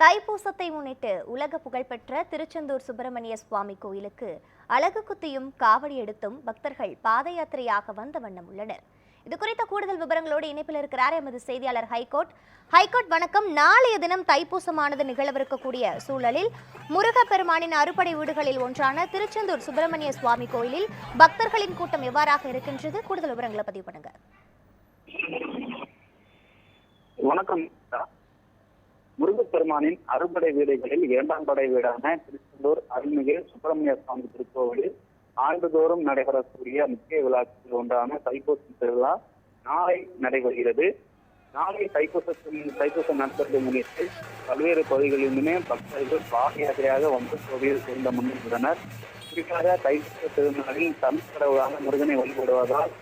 தைப்பூசத்தை முன்னிட்டு உலக புகழ்பெற்ற திருச்செந்தூர் சுப்பிரமணிய சுவாமி கோயிலுக்கு அழகு குத்தியும் காவடி எடுத்தும் பக்தர்கள் பாத யாத்திரையாக வந்த வண்ணம் உள்ளனர். இது குறித்த கூடுதல் விவரங்களோடு இணைப்பில் இருக்கிறார் எமது செய்தியாளர் ஹைகோர்ட். ஹைகோர்ட் வணக்கம். நாளைய தினம் தைப்பூசமானது நிகழவிருக்கக்கூடிய சூழலில் முருகப்பெருமானின் அறுபடை வீடுகளில் ஒன்றான திருச்செந்தூர் சுப்பிரமணிய சுவாமி கோயிலில் பக்தர்களின் கூட்டம் எவ்வாறாக இருக்கின்றது? கூடுதல் விவரங்களை பதிவு பண்ணுங்க. வணக்கம். முருகப்பெருமானின் அறுபடை வீடுகளில் இரண்டாம் படை வீடான திருச்செந்தூர் அருள்மிகு சுப்பிரமணிய சுவாமி திருக்கோவிலில் ஆண்டுதோறும் நடைபெறக்கூடிய முக்கிய விழாக்களில் ஒன்றான தைப்பூசம் திருவிழா நாளை நடைபெறுகிறது. நாளை தைப்பூசத்தின் தைப்பூசம் நடத்துவதை முன்னிட்டு பல்வேறு பகுதிகளிலுமே பக்தர்கள் பாதயாத்திரையாக வந்து கோவிலில் சேர்ந்த முன்னின்றனர் குறிப்பாக தைப்பூச திருநாளில் தமிழ் கடவுளாக முருகனை வழிபடுவதால்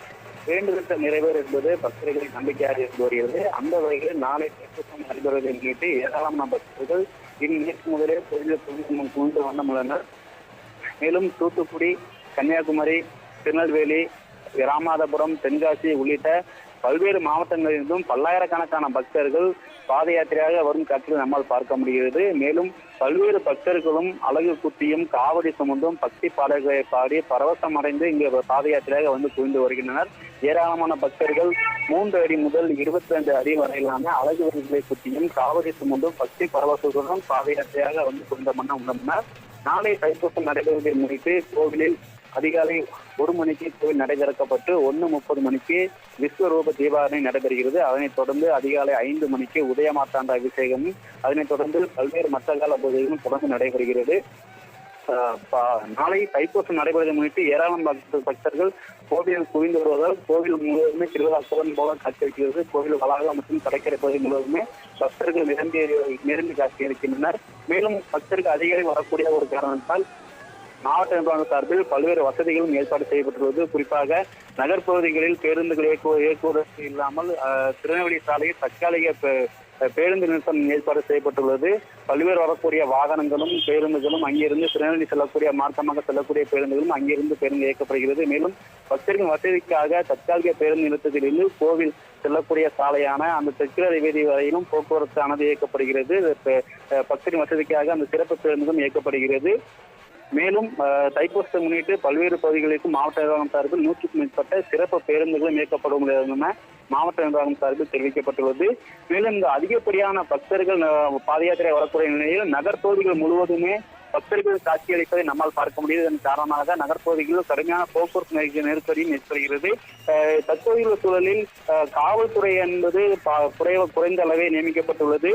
வேண்டுதல் நிறைவேறு என்பது பக்தர்களின் நம்பிக்கையாக இருந்து வருகிறது. அந்த வகையில் நாளை தைப்பூசம் நடைபெறுவது முன்னிட்டு ஏராளமான பக்தர்கள் இனி முதலே கோயிலில் குவிந்து வண்ணம் உள்ளனர் மேலும் தூத்துக்குடி கன்னியாகுமரி திருநெல்வேலி ராமநாதபுரம் தென்காசி உள்ளிட்ட பல்வேறு மாவட்டங்களிலிருந்தும் பல்லாயிரக்கணக்கான பக்தர்கள் பாத யாத்திரையாக வரும் காட்சியில் நம்மால் பார்க்க முடிகிறது. மேலும் பல்வேறு பக்தர்களும் அழகு குத்தியும் காவடி சுமந்தும் பக்தி பாடல்களை பாடி பரவசம் அடைந்து இங்கே பாத யாத்திரையாக வந்து குவிந்து வருகின்றனர். ஏராளமான பக்தர்கள் மூன்று அடி முதல் இருபத்தி ரெண்டு அடி வரையிலான அழகு வரிகளை குத்தியும் காவடி சுமந்தும் பக்தி பரவசத்துடன் பாத யாத்திரையாக வந்து குவிந்த மன்னம் உள்ளனர். நாளை தைப்பூசம் நடைபெறுவதை முன்னிட்டு கோவிலில் அதிகாலை ஒரு மணிக்கு கோவில் நடை திறக்கப்பட்டு ஒன்று முப்பது மணிக்கு விஸ்வரூப தீபாவளி நடைபெறுகிறது. அதனைத் தொடர்ந்து அதிகாலை ஐந்து மணிக்கு உதயமாத்தாண்ட அபிஷேகமும் அதனைத் தொடர்ந்து பல்வேறு மத்தகால பூஜைகளும் தொடர்ந்து நடைபெறுகிறது. பா- நாளை தைப்பூசம் நடைபெறுவதை முன்னிட்டு ஏராளம் பக்தர்கள் கோவிலில் குவிந்து வருவதால் கோவில் முழுவதுமே திருவிழாக்களுடன் போல காட்சியிருக்கிறது கோவில் வளாகம் மற்றும் கடற்கரை பகுதி முழுவதுமே பக்தர்கள் நிரம்பி நிரம்பி காட்சியளிக்கின்றனர். மேலும் பக்தர்கள் அதிகாலை வரக்கூடிய ஒரு காரணத்தால் மாவட்ட நிர்வாகம் சார்பில் பல்வேறு வசதிகளும் ஏற்பாடு செய்யப்பட்டுள்ளது. குறிப்பாக நகர்ப்பகுதிகளில் பேருந்துகள் இயக்குவ இயக்குவதற்கு இல்லாமல் திருநெல்வேலி சாலையில் தற்காலிக பே- பேருந்து நிறுத்தம் ஏற்பாடு செய்யப்பட்டுள்ளது. பல்வேறு வரக்கூடிய வாகனங்களும் பேருந்துகளும் அங்கிருந்து திருநெல்வேலி செல்லக்கூடிய மார்க்கமாக செல்லக்கூடிய பேருந்துகளும் அங்கிருந்து பேருந்து இயக்கப்படுகிறது. மேலும் பக்தர்களின் வசதிக்காக தற்காலிக பேருந்து நிறுத்தத்திலிருந்து கோவில் செல்லக்கூடிய சாலையான அந்த தெற்கிழரை வீதி வரையிலும் போக்குவரத்து ஆனது இயக்கப்படுகிறது. பக்தரின் வசதிக்காக அந்த சிறப்பு பேருந்தும் இயக்கப்படுகிறது. மேலும் தைப்பூசத்தை முன்னிட்டு பல்வேறு பகுதிகளுக்கு மாவட்ட நிர்வாகம் சார்பில் நூற்றுக்கும் மேற்பட்ட சிறப்பு பேருந்துகளும் இயக்கப்படும் என மாவட்ட நிர்வாகம் சார்பில் தெரிவிக்கப்பட்டுள்ளது. மேலும் இந்த அதிகப்படியான பக்தர்கள் அஹ், பாத யாத்திரை வரக்கூடிய நிலையில் நகர்ப்பகுதிகள் முழுவதுமே பக்தர்கள் காட்சியளிப்பதை நம்மால் பார்க்க முடியுது. இதன் காரணமாக நகர்ப்பகுதிகளில் கடுமையான போக்குவரத்து நெருக்கடியும் ஏற்படுகிறது. தற்போதைய சூழலில் காவல்துறை என்பது குறைவ குறைந்த அளவே நியமிக்கப்பட்டுள்ளது.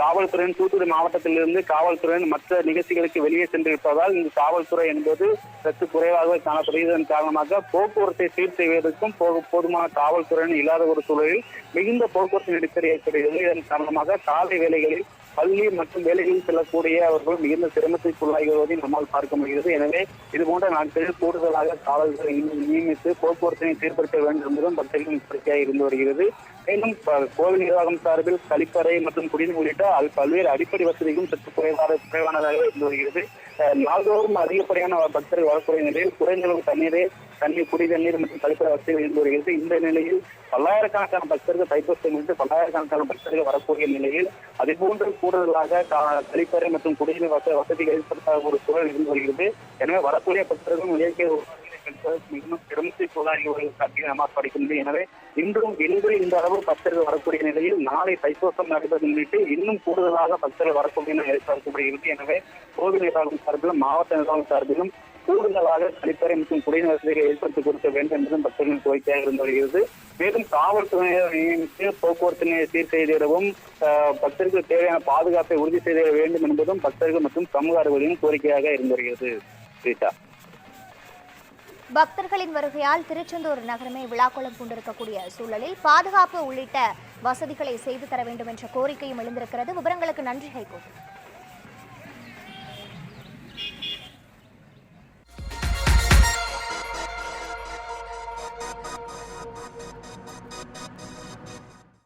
காவல்துறையின் தூத்துக்குடி மாவட்டத்திலிருந்து காவல்துறையின் மற்ற நிகழ்ச்சிகளுக்கு வெளியே சென்றிருப்பதால் இந்த காவல்துறை என்பது சற்று குறைவாகவே காணப்படுகிறதன் காரணமாக போக்குவரத்தை சீர் செய்வதற்கும் போதுமான காவல்துறையின் இல்லாத ஒரு சூழலில் மிகுந்த போக்குவரத்து நெருக்கடி ஏற்படுகிறது. இதன் காரணமாக காலை வேலைகளில் பள்ளி மற்றும் வேலைகளில் செல்லக்கூடிய அவர்கள் மிகுந்த சிரமத்திற்குள்ளாகிறதை நம்மால் பார்க்க முடிகிறது. எனவே இது போன்ற நாட்களில் கூடுதலாக காவல்களை நியமித்து போக்குவரத்தினை சீர்படுத்த வேண்டும் என்பதும் பக்தர்களின் கோரிக்கையாக இருந்து வருகிறது. மேலும் கோவில் நிர்வாகம் சார்பில் கழிப்பறை மற்றும் குடிநீர் உள்ளிட்ட பல்வேறு அடிப்படை வசதிகளும் சற்று குறைவாக குறைவானதாக இருந்து வருகிறது. நாள்தோறும் அதிகப்படியான பக்தர்கள் வரக்கூடிய நிலையில் குறைந்த அளவு தண்ணீரே தண்ணீர் குடி தண்ணீர் மற்றும் கழிப்பிட வசதிகள் இருந்து வருகிறது. இந்த நிலையில் பல்லாயிரக்கணக்கான பக்தர்கள் தைப்பூசம் இருந்து பல்லாயிரக்கணக்கான பக்தர்கள் வரக்கூடிய நிலையில் அதேபோன்று கூடுதலாக கா- கழிப்பறை மற்றும் குடிநீர் வச வசதிகள் ஏற்படுத்தாத ஒரு சூழல் இருந்து வருகிறது. எனவே வரக்கூடிய பக்தர்களும் இயற்கை மிகவும் சிரமத்திற்குள்ளாகி ஒரு படிக்கின்றது எனவே இன்றும் இன்று இந்த அளவு பக்தர்கள் வரக்கூடிய நிலையில் நாளை தைப்பூசம் நடைபெறும் முன்னிட்டு இன்னும் கூடுதலாக பக்தர்கள் வரக்கூடிய எதிர்பார்க்கப்படுகிறது எனவே கோவில் நிர்வாகம் சார்பிலும் மாவட்ட நிர்வாகம் சார்பிலும் கூடுதலாக கழிப்பறை மற்றும் குடிநீர் வசதிகளை ஏற்படுத்தி கொடுக்க வேண்டும் என்பதும் பக்தர்களின் கோரிக்கையாக இருந்து வருகிறது. மேலும் காவல்துறையினரை நியமித்து போக்குவரத்தினை சீர் செய்திடவும் பக்தர்களுக்கு தேவையான பாதுகாப்பை உறுதி செய்திட வேண்டும் என்பதும் பக்தர்கள் மற்றும் சமூக அறிவுகளின் கோரிக்கையாக இருந்து வருகிறது. ரீதா பக்தர்களின் வருகையால் திருச்செந்தூர் நகரமே விழாக்கோளம் கொண்டிருக்கக்கூடிய சூழலில் பாதுகாப்பு உள்ளிட்ட வசதிகளை செய்து தர வேண்டும் என்ற கோரிக்கையும் எழுந்திருக்கிறது. விவரங்களுக்கு நன்றி ஹைகோர்ட்.